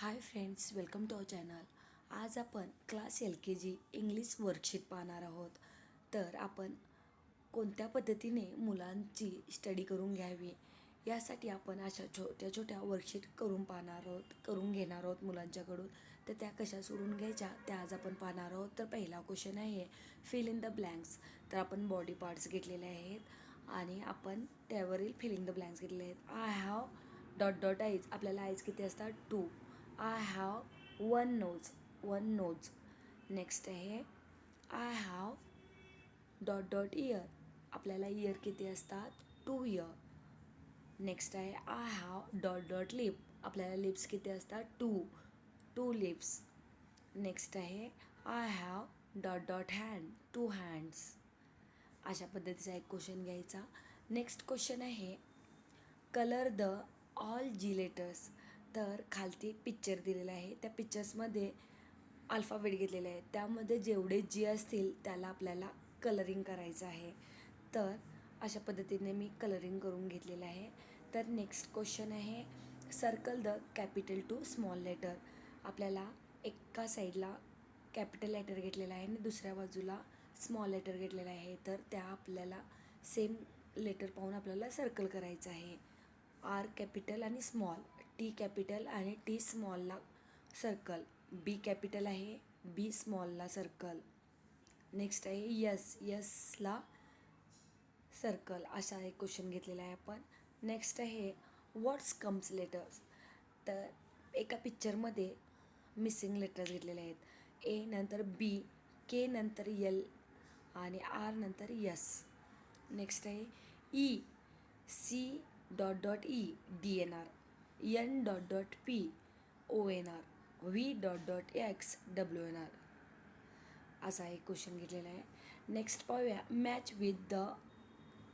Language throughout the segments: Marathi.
Hi friends welcome to our channel. आज आपण class L K G English worksheet पाहणार आहोत. तर आपण कोणत्या पद्धतीने मुलांची स्टडी करून घ्यावी यासाठी आपण अशा छोट्या छोट्या वर्कशीट करून पाहणार आहोत करून घेणार आहोत मुलांच्याकडून. तर त्या कशा सोडून घ्यायच्या त्या आज आपण पाहणार आहोत. तर पहिला क्वेश्चन आहे फिल इन द ब्लँक्स तर आपण बॉडी पार्ट्स घेतलेले आहेत आणि आपण त्यावरील फिलिंग द ब्लँक्स घेतलेले आहेत. I have dot dot eyes आपल्याला आईज किती असतात? Two I have one nose one nose next आहे I have dot dot ear आपल्याला इयर किती असतात? टू इयर नेक्स्ट आहे I have dot dot lip आपल्याला लिप्स किती असतात? टू टू लिप्स नेक्स्ट आहे I have dot dot hand two hands अशा पद्धतीचा एक क्वेश्चन घ्यायचा. नेक्स्ट क्वेश्चन आहे colour the all G letters तर खालती पिक्चर दिलेला आहे. त्या पिक्चर्समध्ये अल्फाबेट घेतलेले आहे. त्यामध्ये जेवढे जी असतील त्याला आपल्याला कलरिंग करायचं आहे. तर अशा पद्धतीने मी कलरिंग करून घेतलेलं आहे. तर नेक्स्ट क्वेश्चन आहे circle the capital to small letter आपल्याला एका साईडला कॅपिटल लेटर घेतलेला आहे आणि दुसऱ्या बाजूला स्मॉल लेटर घेतलेला आहे. तर त्या आपल्याला सेम लेटर पाहून आपल्याला सर्कल करायचं आहे. आर कॅपिटल आणि स्मॉल टी कॅपिटल आणि टी स्मॉलला सर्कल. बी कॅपिटल आहे बी स्मॉलला सर्कल. नेक्स्ट आहे यस यसला सर्कल. असा एक क्वेश्चन घेतलेला आहे आपण. नेक्स्ट आहे व्हॉट्स कम्स लेटर्स? तर एका पिक्चरमध्ये मिसिंग लेटर्स घेतलेले आहेत. ए नंतर बी के नंतर यल आणि आर नंतर यस. नेक्स्ट आहे E C dot dot E D N R. N dot dot P O N R V dot dot X W N R असा एक क्वेश्चन घेतलेला आहे. नेक्स्ट पाहूया. Match with the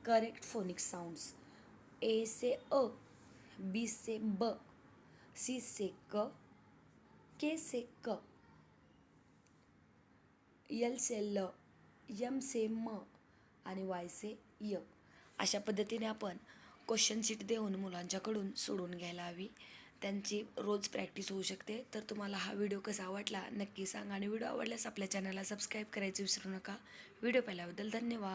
correct phonic sounds A से अ बी से ब सी से क के से क यल से ल यम से म आणि वाय से य. अशा पद्धतीने आपण क्वेश्चन शीट देऊन मुलांच्याकडून सोडून घ्यायला हवी. त्यांची रोज प्रॅक्टिस होऊ शकते. तर तुम्हाला हा व्हिडिओ कसा आवडला नक्की सांगा. आणि व्हिडिओ आवडल्यास आपल्या चॅनलला सबस्क्राईब करायचं विसरू नका. व्हिडिओ पाहिल्याबद्दल धन्यवाद.